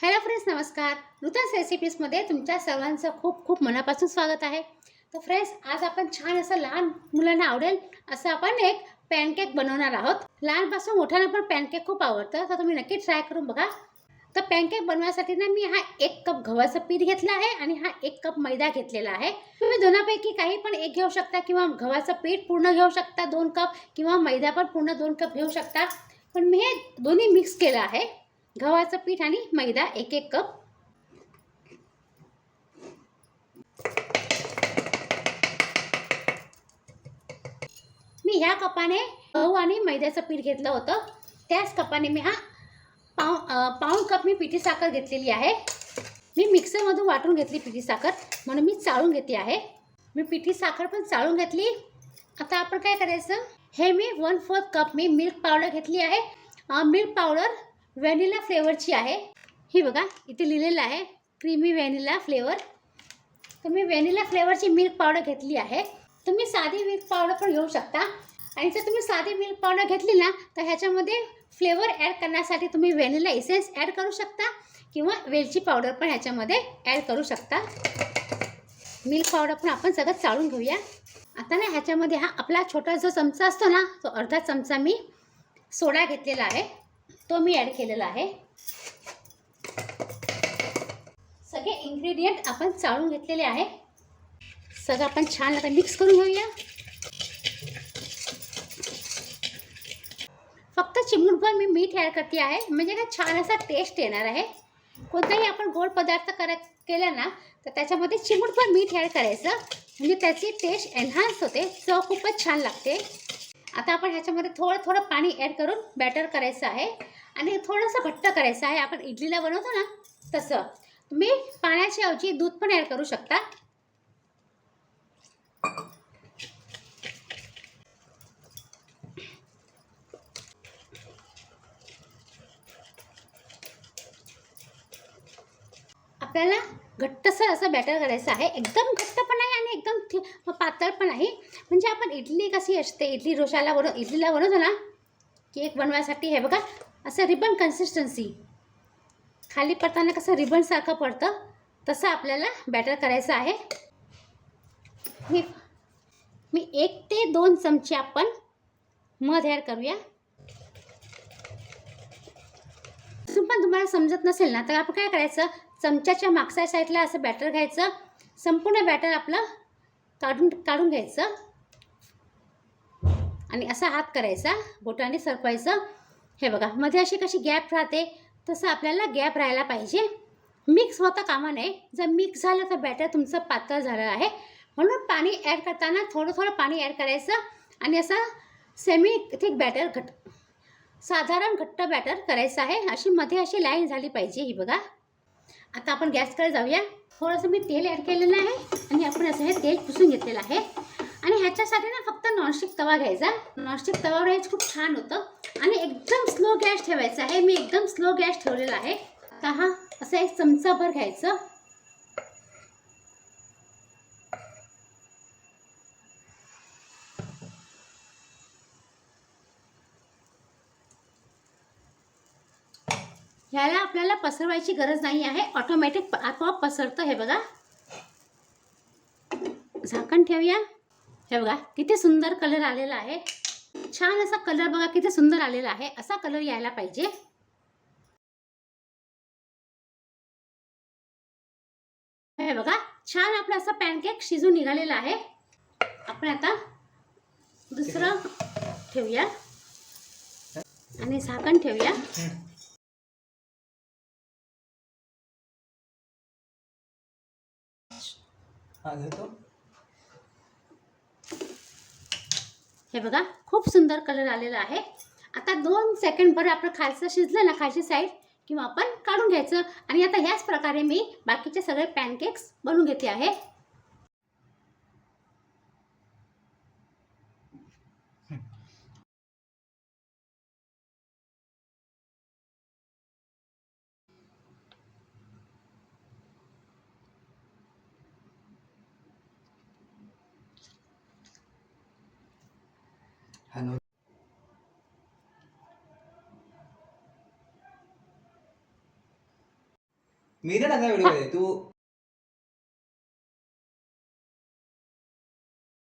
Hello friends नमस्कार. नूतन रेसिपीजमध्ये तुमच्या सर्वांचं खूप खूप मनापासून स्वागत आहे. तर फ्रेंड्स आज आपण छान असं लहान मुलांना आवडेल असं आपण एक पॅनकेक बनवणार आहोत. लहानपासून मोठ्यांना पण पॅनकेक खूप आवडतं तर तुम्ही नक्की ट्राय करून बघा. तर पॅनकेक बनवण्यासाठी ना मी हा एक कप गव्हाचं पीठ घेतलं आहे आणि हा एक कप मैदा घेतलेला आहे. तुम्ही दोनापैकी काही पण एक घेऊ शकता किंवा गव्हाचं पीठ पूर्ण घेऊ शकता दोन कप किंवा मैदा पण पूर्ण दोन कप घेऊ शकता. पण मी हे दोन्ही मिक्स केलं आहे. गव्हाचं पीठ आणि मैदा एक एक कप. मी ह्या कपाने गहू आणि मैद्याचं पीठ घेतलं होतं. त्याच कपाने मी हा पाव पाऊण कप मी पिठी साखर घेतलेली आहे. मी मिक्सरमधून वाटून घेतली पिठी साखर म्हणून मी चाळून घेतली आहे. मी पिठी साखर पण चाळून घेतली. आता आपण काय करायचं? हे मी वन फोर्थ कप मी मिल्क पावडर घेतली आहे. मिल्क पावडर व्हॅनिला फ्लेवरची आहे. ही बघा इथे लिहिलेलं आहे क्रीमी व्हॅनिला फ्लेवर. तर मी व्हॅनिला फ्लेवरची मिल्क पावडर घेतली आहे. तुम्ही साधी मिल्क पावडर पण घेऊ शकता. आणि जर तुम्ही साधी मिल्क पावडर घेतली ना तर ह्याच्यामध्ये फ्लेवर ॲड करण्यासाठी तुम्ही व्हॅनिला इसेन्स ॲड करू शकता किंवा वेलची पावडर पण ह्याच्यामध्ये ॲड करू शकता. मिल्क पावडर पण आपण सगळं चाळून घेऊया. आता ना ह्याच्यामध्ये हा आपला छोटा जो चमचा असतो ना तो अर्धा चमचा मी सोडा घेतलेला आहे. तो मी ॲड केलेला आहे. सगळे इन्ग्रेडियंट आपण चाळून घेतलेले आहे. सगळं आपण छान आता मिक्स करून घेऊया. फक्त चिमूटभर मी मीठ ॲड करते आहे. म्हणजे ना छान असा टेस्ट येणार आहे. कोणताही आपण गोड पदार्थ करा केला ना तर त्याच्यामध्ये चिमूटभर मीठ ॲड करायचं. म्हणजे त्याची टेस्ट एन्हान्स होते. चव खूपच छान लागते. आता आपण ह्याच्यामध्ये थोडं थोडं पाणी ॲड करून बॅटर करायचं आहे. आणि थोडंसं घट्ट करायचं आहे. आपण इडलीला बनवतो ना तसं. तुम्ही पाण्याच्या ऐवजी दूध पण ॲड करू शकता. आपल्याला घट्टसर असं बॅटर करायचं आहे. एकदम घट्ट पण नाही आणि एकदम पातळ पण नाही. म्हणजे आपण इडली कशी असते? इडली डोशाला बनव इडलीला बनवतो ना? केक बनवायसाठी हे बघा असं रिबन कन्सिस्टन्सी खाली पडताना कसं रिबनसारखं पडतं तसं आपल्याला बॅटर करायचं आहे. मी मी एक ते दोन चमचे आपण मध ॲड करूया. पण तुम्हाला समजत नसेल ना तर आपण काय करायचं? चमच्याच्या मागच्या साईडला असं बॅटर घ्यायचं. संपूर्ण बॅटर आपलं काढून काढून घ्यायचं. आणि असा हात करायचा बोटाने सरकवायचं. हे बघा मध्ये अशी कशी गॅप राहते तसं आपल्याला गॅप राहायला पाहिजे. मिक्स होता कामा नये. जर मिक्स झालं तर बॅटर तुमचं पातळ झालं आहे. म्हणून पाणी ॲड करताना थोडं थोडं पाणी ॲड करायचं आणि असं सेमी थिक बॅटर घट साधारण घट्ट बॅटर करायचं आहे. अशी मध्ये अशी लाईन झाली पाहिजे ही बघा. आता आपण गॅसकडे जाऊया. थोडंसं मी तेल ॲड केलेलं आहे आणि आपण असं हे तेल पुसून घेतलेलं आहे. ह्याच्यासाठी ना फक्त नॉनस्टिक तवा घ्यायचा. नॉनस्टिक तवा हे खूप छान होतं. आणि एकदम स्लो गॅस ठेवायचा आहे. मी एकदम स्लो गॅस ठेवलेला आहे. तर हा असं एक चमचाभर घ्यायचं. ह्याला आपल्याला पसरवायची गरज नाही आहे. ऑटोमॅटिक आपोआप पसरतं हे बघा. झाकण ठेवूया. हे बघा किती सुंदर कलर आलेला आहे. छान असा कलर बघा किती सुंदर आलेला आहे. असा कलर यायला पाहिजे. हे बघा छान आपलं असं पॅनकेक शिजून निघालेलं आहे. आपण आता दुसरं ठेवूया. आणि झाकण ठेवूया. घेतो हे बघा खूप सुंदर कलर आलेला आहे. आता दोन सेकंडभर आपलं खालचं शिजलं ना खालची साईड किंवा आपण काढून घ्यायचं. आणि आता ह्याच प्रकारे मी बाकीचे सगळे पॅनकेक्स बनवून घेते आहे. हॅलो मी नाही टाकणार व्हिडिओ तू